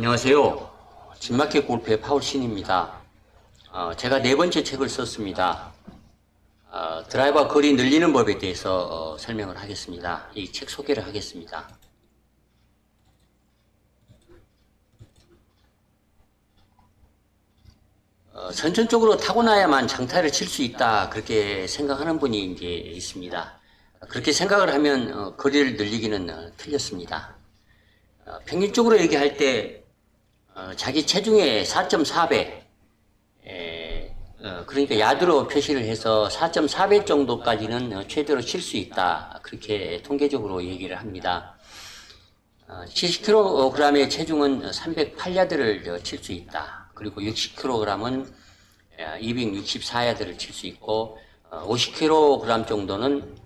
안녕하세요. 진마켓 골프의 파울신입니다. 어, 제가 네 번째 책을 썼습니다. 어, 드라이버 거리 늘리는 법에 대해서 어, 설명을 하겠습니다. 이 책 소개를 하겠습니다. 어, 선천적으로 타고나야만 장타를 칠 수 있다 그렇게 생각하는 분이 이제 있습니다. 그렇게 생각을 하면 어, 거리를 늘리기는 어, 틀렸습니다. 어, 평균적으로 얘기할 때 어, 자기 체중의 4.4배 어, 그러니까 야드로 표시를 해서 4.4배 정도까지는 어, 최대로 칠 수 있다 그렇게 통계적으로 얘기를 합니다. 어, 70kg의 체중은 308야드를 칠 수 있다. 그리고 60kg은 264야드를 칠 수 있고 50kg 정도는 어,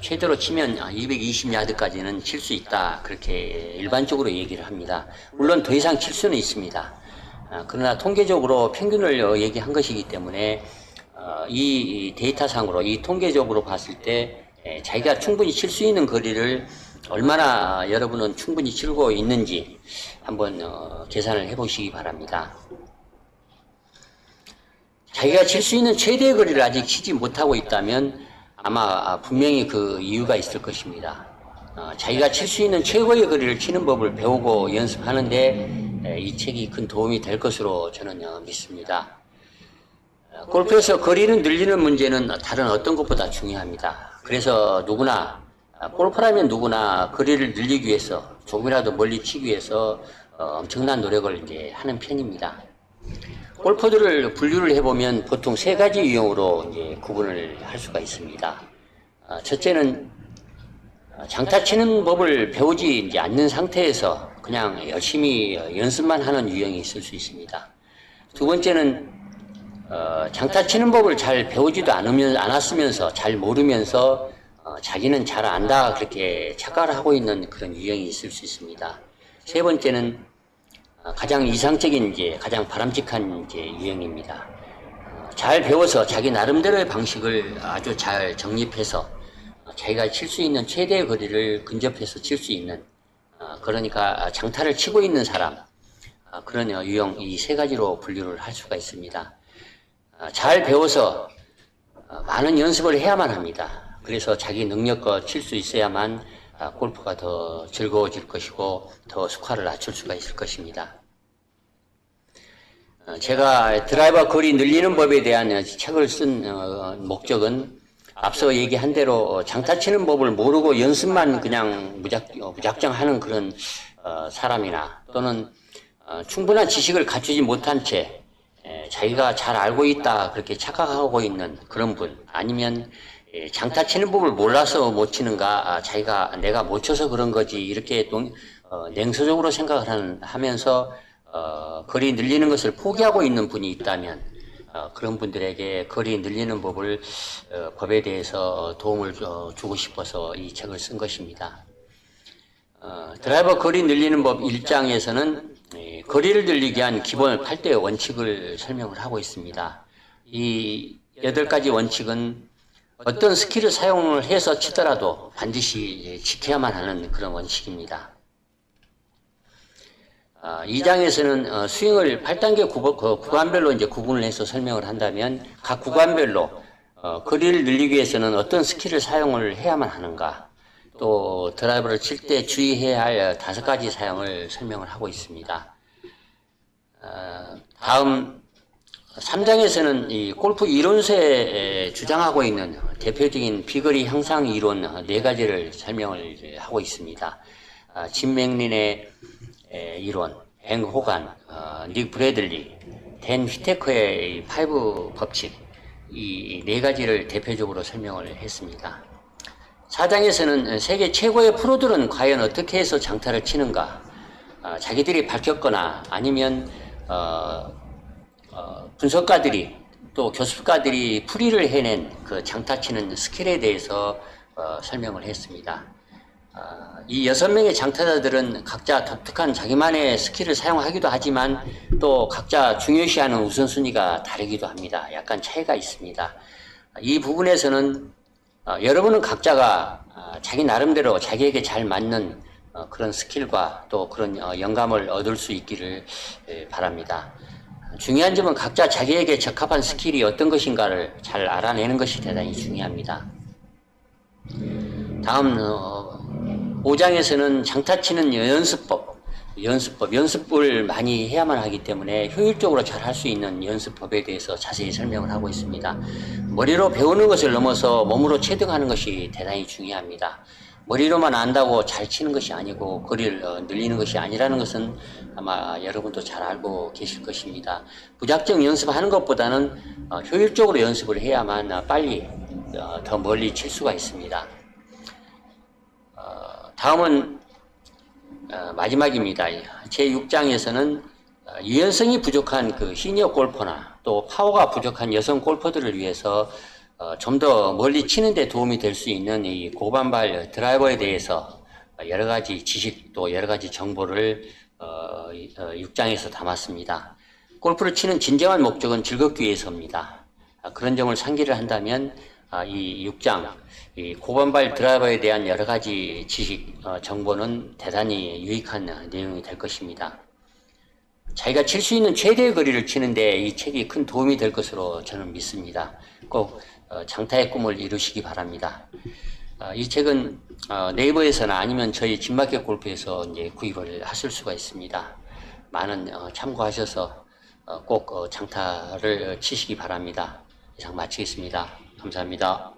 최대로 치면 220야드까지는 칠 수 있다. 그렇게 일반적으로 얘기를 합니다. 물론 더 이상 칠 수는 있습니다. 어, 그러나 통계적으로 평균을 어, 얘기한 것이기 때문에 어, 이 데이터상으로 이 통계적으로 봤을 때 에, 자기가 충분히 칠 수 있는 거리를 얼마나 여러분은 충분히 치고 있는지 한번 어, 계산을 해보시기 바랍니다. 자기가 칠 수 있는 최대의 거리를 아직 치지 못하고 있다면 아마 분명히 그 이유가 있을 것입니다. 어, 자기가 칠 수 있는 최고의 거리를 치는 법을 배우고 연습하는데 에, 이 책이 큰 도움이 될 것으로 저는 어, 믿습니다. 어, 골프에서 거리를 늘리는 문제는 다른 어떤 것보다 중요합니다. 그래서 누구나 아, 골프라면 누구나 거리를 늘리기 위해서 조금이라도 멀리 치기 위해서 어, 엄청난 노력을 이제 하는 편입니다. 골퍼들을 분류를 해보면 보통 세 가지 유형으로 이제 구분을 할 수가 있습니다. 어, 첫째는 어, 장타 치는 법을 배우지 이제 않는 상태에서 그냥 열심히 연습만 하는 유형이 있을 수 있습니다. 두 번째는 어, 장타 치는 법을 잘 배우지도 않으면 않았으면서 잘 모르면서 어, 자기는 잘 안다 그렇게 착각을 하고 있는 그런 유형이 있을 수 있습니다. 세 번째는 어, 가장 이상적인 이제 가장 바람직한 이제 유형입니다. 어, 잘 배워서 자기 나름대로의 방식을 아주 잘 정립해서 어, 자기가 칠 수 있는 최대의 거리를 근접해서 칠 수 있는 어, 그러니까 장타를 치고 있는 사람 어, 그런 어, 유형 이 세 가지로 분류를 할 수가 있습니다. 어, 잘 배워서 어, 많은 연습을 해야만 합니다. 그래서 자기 능력껏 칠 수 있어야만 아, 골프가 더 즐거워질 것이고 더 스코어를 낮출 수가 있을 것입니다. 어, 제가 드라이버 거리 늘리는 법에 대한 어, 책을 쓴 어, 목적은 앞서 얘기한 대로 어, 장타 치는 법을 모르고 연습만 그냥 무작, 어, 무작정 하는 그런 어, 사람이나 또는 어, 충분한 지식을 갖추지 못한 채 에, 자기가 잘 알고 있다 그렇게 착각하고 있는 그런 분 아니면 예, 장타 치는 법을 몰라서 못 치는가 아, 자기가 내가 못 쳐서 그런 거지 이렇게 동, 어, 냉소적으로 생각을 하는, 하면서 어, 거리 늘리는 것을 포기하고 있는 분이 있다면 어, 그런 분들에게 거리 늘리는 법을 어, 법에 대해서 도움을 어, 주고 싶어서 이 책을 쓴 것입니다. 어, 드라이버 거리 늘리는 법 1장에서는 예, 거리를 늘리기 위한 기본 8대의 원칙을 설명을 하고 있습니다. 이 여덟 가지 원칙은 어떤 스킬을 사용을 해서 치더라도 반드시 지켜야만 하는 그런 원칙입니다. 아, 2장에서는 어, 스윙을 8단계 구, 구간별로 이제 구분을 해서 설명을 한다면 각 구간별로 어, 거리를 늘리기 위해서는 어떤 스킬을 사용을 해야만 하는가 또 드라이버를 칠 때 주의해야 할 다섯 가지 사용을 설명을 하고 있습니다. 어, 다음 3장에서는 이 골프 이론서에 주장하고 있는 대표적인 비거리 향상 이론 네 가지를 설명을 하고 있습니다. 아, 짐 맥린의 에, 이론, 뱅 호간, 어, 닉 브래들리, 댄 휘테커의 이 파이브 법칙 이 네 가지를 대표적으로 설명을 했습니다. 4장에서는 세계 최고의 프로들은 과연 어떻게 해서 장타를 치는가 아, 자기들이 밝혔거나 아니면 어, 어, 분석가들이 또 교습가들이 풀이를 해낸 그 장타 치는 스킬에 대해서 어, 설명을 했습니다. 아, 이 여섯 명의 장타자들은 각자 독특한 자기만의 스킬을 사용하기도 하지만 또 각자 중요시하는 우선순위가 다르기도 합니다. 약간 차이가 있습니다. 이 부분에서는 어, 여러분은 각자가 아, 자기 나름대로 자기에게 잘 맞는 어, 그런 스킬과 또 그런 어, 영감을 얻을 수 있기를 에, 바랍니다. 중요한 점은 각자 자기에게 적합한 스킬이 어떤 것인가를 잘 알아내는 것이 대단히 중요합니다. 다음 어, 5장에서는 장타 치는 연습법, 연습법, 연습을 많이 해야만 하기 때문에 효율적으로 잘 할 수 있는 연습법에 대해서 자세히 설명을 하고 있습니다. 머리로 배우는 것을 넘어서 몸으로 체득하는 것이 대단히 중요합니다. 머리로만 안다고 잘 치는 것이 아니고 거리를 어, 늘리는 것이 아니라는 것은 아마 여러분도 잘 알고 계실 것입니다. 무작정 연습하는 것보다는 어, 효율적으로 연습을 해야만 어, 빨리 어, 더 멀리 칠 수가 있습니다. 어, 다음은 어, 마지막입니다. 제 6장에서는 어, 유연성이 부족한 그 시니어 골퍼나 또 파워가 부족한 여성 골퍼들을 위해서 어, 좀 더 멀리 치는 데 도움이 될 수 있는 이 고반발 드라이버에 대해서 여러 가지 지식 또 여러 가지 정보를 어, 이- 어, 6장에서 담았습니다. 골프를 치는 진정한 목적은 즐겁기 위해서입니다. 아, 그런 점을 상기를 한다면 아, 이 6장 이 고반발 드라이버에 대한 여러 가지 지식 어, 정보는 대단히 유익한 어, 내용이 될 것입니다. 자기가 칠 수 있는 최대의 거리를 치는데 이 책이 큰 도움이 될 것으로 저는 믿습니다. 꼭 어, 장타의 꿈을 이루시기 바랍니다. 어, 이 책은 어, 네이버에서나 아니면 저희 진마켓 골프에서 이제 구입을 하실 수가 있습니다. 많은 어, 참고하셔서 어, 꼭 어, 장타를 치시기 바랍니다. 이상 마치겠습니다. 감사합니다.